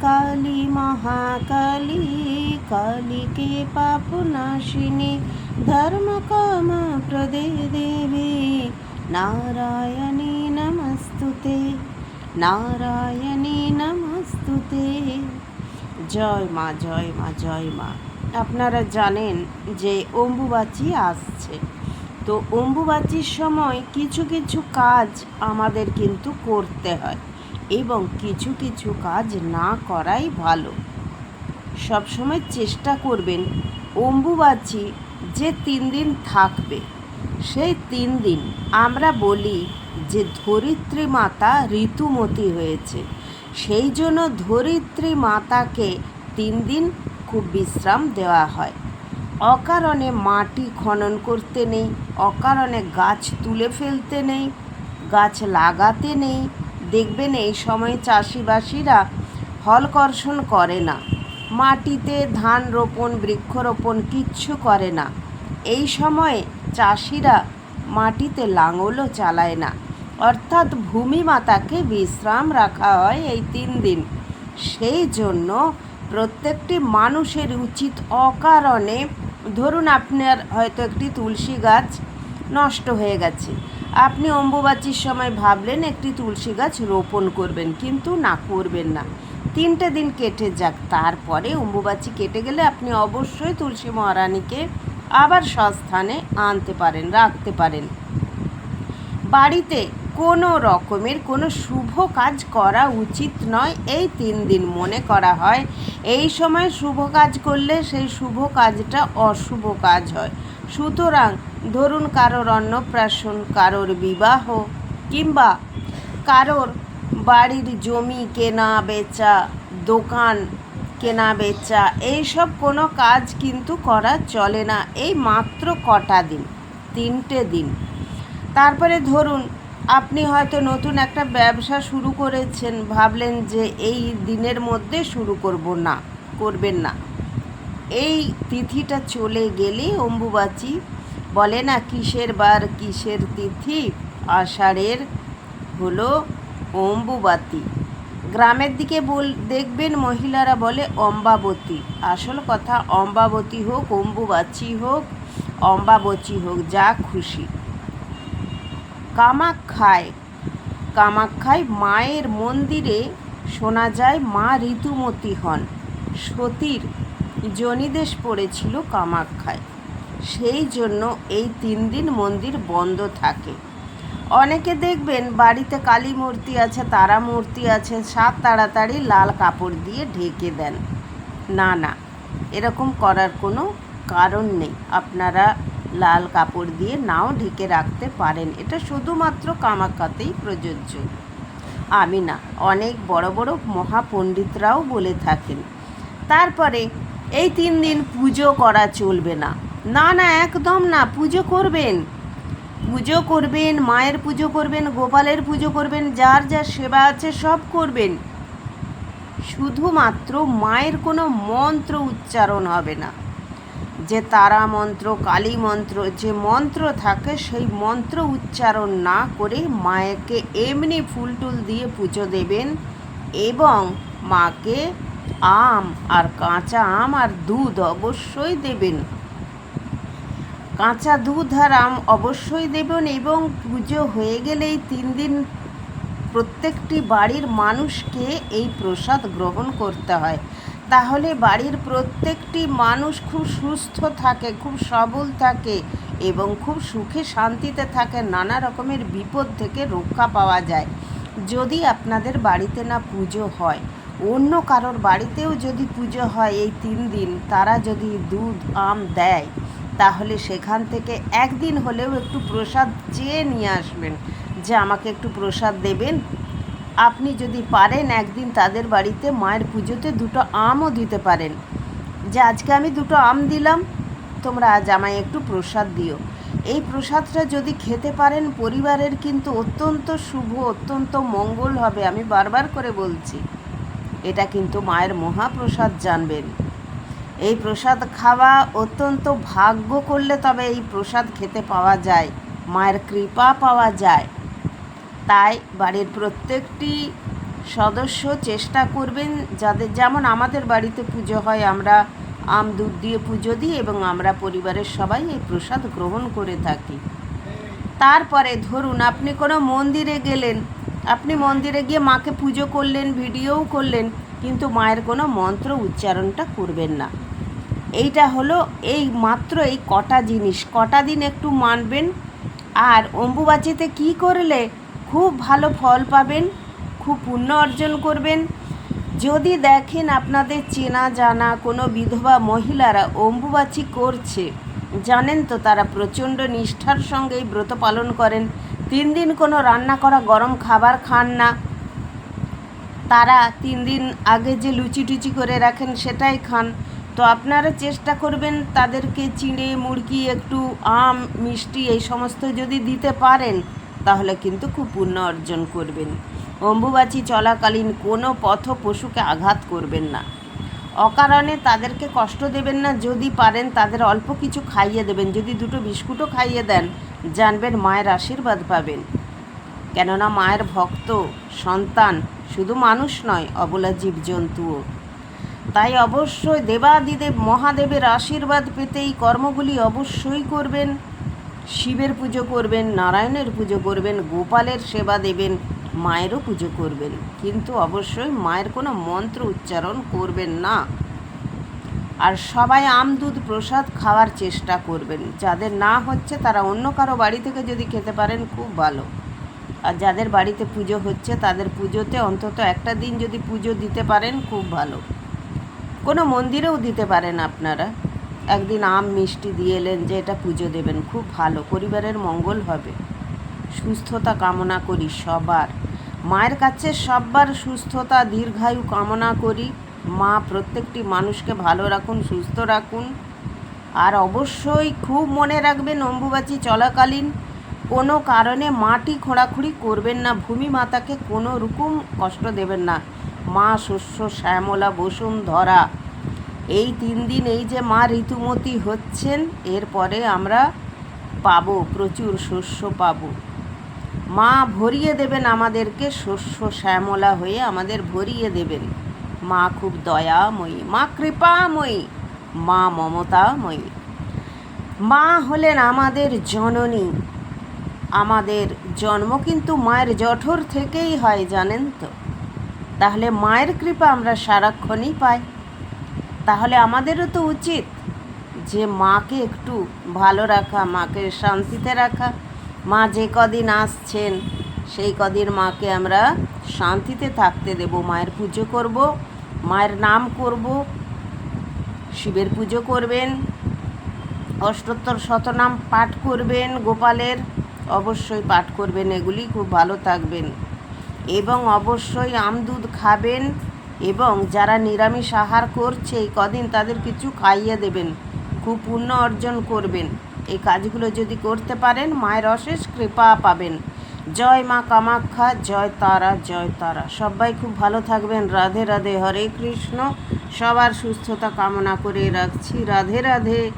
কালী মহাকালী কালীকে পাপ নাশিনী, ধর্ম কাম প্রদে দেবী। নারায়ণী নমস্তুতে নারায়ণী নমস্তুতে। জয় মা জয় মা জয় মা। আপনারা জানেন যে অম্বুবাচী আসছে। তো অম্বুবাচীর সময় কিছু কিছু কাজ আমাদের কিন্তু করতে হয়। এবং কিছু কিছু কাজ না করাই ভালো। সবসময় চেষ্টা করবেন অম্বুবাচী যে তিন দিন থাকবে। সেই তিন দিন আমরা বলি যে ধরিত্রী মাতা ঋতুমতী হয়েছে। সেই জন্য ধরিত্রী মাতাকে তিন দিন খুব বিশ্রাম দেওয়া হয়। অকারণে মাটি খনন করতে নেই, অকারণে গাছ তুলে ফেলতে নেই, গাছ লাগাতে নেই দেখবেন এই সময় চাষিবাসীরা হলকর্ষণ করে না। মাটিতে ধান রোপণ, বৃক্ষরোপণ কিচ্ছু করে না। এই সময়ে চাষিরা মাটিতে লাঙলও চালায় না। অর্থাৎ ভূমি মাতাকে বিশ্রাম রাখা হয় এই তিন দিন। সেই জন্য প্রত্যেকটি মানুষের উচিত অকারণে, ধরুন আপনার হয়তো একটি তুলসী গাছ নষ্ট হয়ে গেছে। আপনি অম্বুবাচীর সময় ভাবলেন একটি তুলসী গাছ রোপণ করবেন, কিন্তু না করবেন না। তিনটে দিন কেটে যাক, তারপরে অম্বুবাচী কেটে গেলে আপনি অবশ্যই তুলসী মহারানীকে আবার সস্থানে আনতে পারেন, রাখতে পারেন। বাড়িতে কোনো রকমের কোনো শুভ কাজ করা উচিত নয়, এই তিন দিন মনে করা হয়। এই সময় শুভ কাজ করলে সেই শুভ কাজটা অশুভ কাজ হয়। সুতরাং ধরুন কারোর অন্নপ্রাশন, কারোর বিবাহ কিংবা কারোর বাড়ির জমি কেনা বেচা, দোকান কেনা বেচা, এইসব কোনো কাজ কিন্তু করা চলে না। এই মাত্র কটা দিন, তিনটে দিন। তারপরে ধরুন, আপনি হয়তো নতুন একটা ব্যবসা শুরু করেছেন, ভাবলেন যে এই দিনের মধ্যে শুরু করব না, করবেন না। এই তিথিটা চলে গেলে অম্বুবাচী বলে না, কিসের বার, কিসের তিথি? আষাঢ়ের হলো অম্বুবাতি। গ্রামের দিকে বল, দেখবেন মহিলারা বলে অম্বাবতী। আসল কথা, অম্বাবতী হোক, অম্বুবাচী হোক, অম্বাবচী হোক, যা খুশি। কামাখ্যায় কামাখ্যায় মায়ের মন্দিরে শোনা যায়, মা ঋতুমতী হন। সতীর জনিদেশ পড়েছিল কামাখ্যায়। সেই জন্য এই তিন দিন মন্দির বন্ধ থাকে। অনেকে দেখবেন বাড়িতে কালী মূর্তি আছে, তারা মূর্তি আছে, সাত তাড়াতাড়ি লাল কাপড় দিয়ে ঢেকে দেন। না না, এরকম করার কোনো কারণ নেই। আপনারা লাল কাপড় দিয়ে নাও ঢেকে রাখতে পারেন। এটা শুধুমাত্র কামাখ্যাতেই প্রযোজ্য। আমি না, অনেক বড় বড় মহাপণ্ডিতরাও বলে থাকেন, তারপরে এই তিন দিন পুজো করা চলবে না। না না, একদম না, পুজো করবেন। পুজো করবেন, মায়ের পুজো করবেন, গোপালের পুজো করবেন, যার যা সেবা আছে সব করবেন। শুধুমাত্র মায়ের কোনো মন্ত্র উচ্চারণ হবে না। যে তারা মন্ত্র, কালী মন্ত্র, যে মন্ত্র থাকে, সেই মন্ত্র উচ্চারণ না করে মায়েকে এমনি ফুল টুল দিয়ে পুজো দেবেন এবং মাকে আম আর কাঁচা আম আর দুধ অবশ্যই দেবেন। কাঁচা দুধ আর আম অবশ্যই দেবেন এবং পুজো হয়ে গেলেই তিন দিন প্রত্যেকটি বাড়ির মানুষকে এই প্রসাদ গ্রহণ করতে হয়। তাহলে বাড়ির প্রত্যেকটি মানুষ খুব সুস্থ থাকে, খুব সবল থাকে এবং খুব সুখে শান্তিতে থাকে, নানা রকমের বিপদ থেকে রক্ষা পাওয়া যায়। যদি আপনাদের বাড়িতে না পুজো হয়, অন্য কারোর বাড়িতেও যদি পুজো হয় এই তিন দিন, তারা যদি দুধ, আম দেয় তাহলে সেখান থেকে একদিন হলেও একটু প্রসাদ চেয়ে নিয়ে আসবেন, যে আমাকে একটু প্রসাদ দেবেন। আপনি যদি পারেন একদিন তাদের বাড়িতে মায়ের পুজোতে দুটো আমও দিতে পারেন। যে আজকে আমি দুটো আম দিলাম, তোমরা আজ আমায় একটু প্রসাদ দিও। এই প্রসাদটা যদি খেতে পারেন, পরিবারের কিন্তু অত্যন্ত শুভ, অত্যন্ত মঙ্গল হবে, আমি বারবার করে বলছি। এটা কিন্তু মায়ের মহাপ্রসাদ জানবেন। এই প্রসাদ খাওয়া অত্যন্ত ভাগ্য করলে তবে এই প্রসাদ খেতে পাওয়া যায়, মায়ের কৃপা পাওয়া যায়। তাই বাড়ির প্রত্যেকটি সদস্য চেষ্টা করবেন যাদের, যেমন আমাদের বাড়িতে পুজো হয়, আমরা আম, দুধ দিয়ে পুজো দিই এবং আমরা পরিবারের সবাই এই প্রসাদ গ্রহণ করে থাকি। তারপরে ধরুন আপনি কোনো মন্দিরে গেলেন, আপনি মন্দিরে গিয়ে মাকে পুজো করলেন, ভিডিওও করলেন, কিন্তু মায়ের কোনো মন্ত্র উচ্চারণটা করবেন না। এইটা হলো এই মাত্র এই কটা জিনিস। কটা দিন একটু মানবেন। আর অম্বুবাচিতে কি করলে খুব ভালো ফল পাবেন, খুব পুণ্য অর্জন করবেন। যদি দেখেন আপনাদের চেনা জানা কোনো বিধবা মহিলারা অম্বুবাচি করছে, জানেন তো তারা প্রচণ্ড নিষ্ঠার সঙ্গে এই ব্রত পালন করেন। তিন দিন কোনো রান্না করা গরম খাবার খান না। তারা তিন দিন আগে যে লুচি টুচি করে রাখেন সেটাই খান। তো আপনারা চেষ্টা করবেন তাদেরকে চিড়ে, মুরগি, একটু আম, মিষ্টি এই সমস্ত যদি দিতে পারেন, তাহলে কিন্তু খুব পুণ্য অর্জন করবেন। অম্বুবাচি চলাকালীন কোনো পথ পশুকে আঘাত করবেন না। অকারণে তাদেরকে কষ্ট দেবেন না, যদি পারেন তাদের অল্প কিছু খাইয়ে দেবেন, যদি দুটো বিস্কুটও খাইয়ে দেন, জানবেন মায়ের আশীর্বাদ পাবেন। কেননা মায়ের ভক্ত, সন্তান শুধু মানুষ নয়, অবলা জীবজন্তুও। তাই অবশ্যই দেবাদিদেব মহাদেবের আশীর্বাদ পেতে এই কর্মগুলি অবশ্যই করবেন। শিবের পুজো করবেন, নারায়ণের পুজো করবেন, গোপালের সেবা দেবেন, মায়েরও পুজো করবেন। কিন্তু অবশ্যই মায়ের কোনো মন্ত্র উচ্চারণ করবেন না। আর সবাই আম দুধ প্রসাদ খাওয়ার চেষ্টা করবেন। যাদের না হচ্ছে তারা অন্য কারও বাড়ি থেকে যদি খেতে পারেন, খুব ভালো। আর যাদের বাড়িতে পুজো হচ্ছে, তাদের পুজোতে অন্তত একটা দিন যদি পুজো দিতে পারেন, খুব ভালো। কোনো মন্দিরেও দিতে পারেন আপনারা। একদিন আম, মিষ্টি দিয়ে এলেন যে এটা পুজো দেবেন, খুব ভালো, পরিবারের মঙ্গল হবে। সুস্থতা কামনা করি সবার। মায়ের কাছে সবার সুস্থতা, দীর্ঘায়ু কামনা করি। মা, প্রত্যেকটি মানুষকে ভালো রাখুন, সুস্থ রাখুন। আর অবশ্যই খুব মনে রাখবেন অম্বুবাচী চলাকালীন, কোনো কারণে মাটি খোঁড়াখুড়ি করবেন না, ভূমি মাতাকে কোনো রকম কষ্ট দেবেন না। মা শস্য শ্যামলা বসুন্ধরা। এই তিন দিন এই যে মা ঋতুমতী হচ্ছেন, এরপরে আমরা পাবো, প্রচুর শস্য পাবো। মা ভরিয়ে দেবেন আমাদেরকে শস্য শ্যামলা হয়ে, আমাদের ভরিয়ে দেবেন। মা খুব দয়াময়ী, মা কৃপাময়ী, মা মমতাময়ী। মা হলেন আমাদের জননী। আমাদের জন্ম কিন্তু মায়ের জঠর থেকেই হয়, জানেন তো? তাহলে মায়ের কৃপা আমরা সারাক্ষণই পাই। তাহলে আমাদেরও তো উচিত যে মাকে একটু ভালো রাখা, মাকে শান্তিতে রাখা। মা যে কদিন আসছেন, সেই কদিন মাকে আমরা শান্তিতে থাকতে দেব। মায়ের পুজো করব, মায়ের নাম করব, শিবের পুজো করবেন, অষ্টোত্তর শতনাম পাঠ করবেন গোপালের। অবশ্যই পাঠ করবেন, এগুলি খুব ভালো থাকবেন। এবং অবশ্যই আম দুধ খাবেন এবং যারা নিরামিষ আহার করছে, এই কদিন তাদের কিছু খাইয়ে দেবেন, খুব পুণ্য অর্জন করবেন। এই কাজগুলো যদি করতে পারেন, মায়ের অশেষ কৃপা পাবেন। জয় মা কামাখ্যা, জয় তারা জয় তারা। সবাই খুব ভালো থাকবেন। রাধে রাধে, হরে কৃষ্ণ। সবার সুস্থতা কামনা করে রাখছি। রাধে রাধে।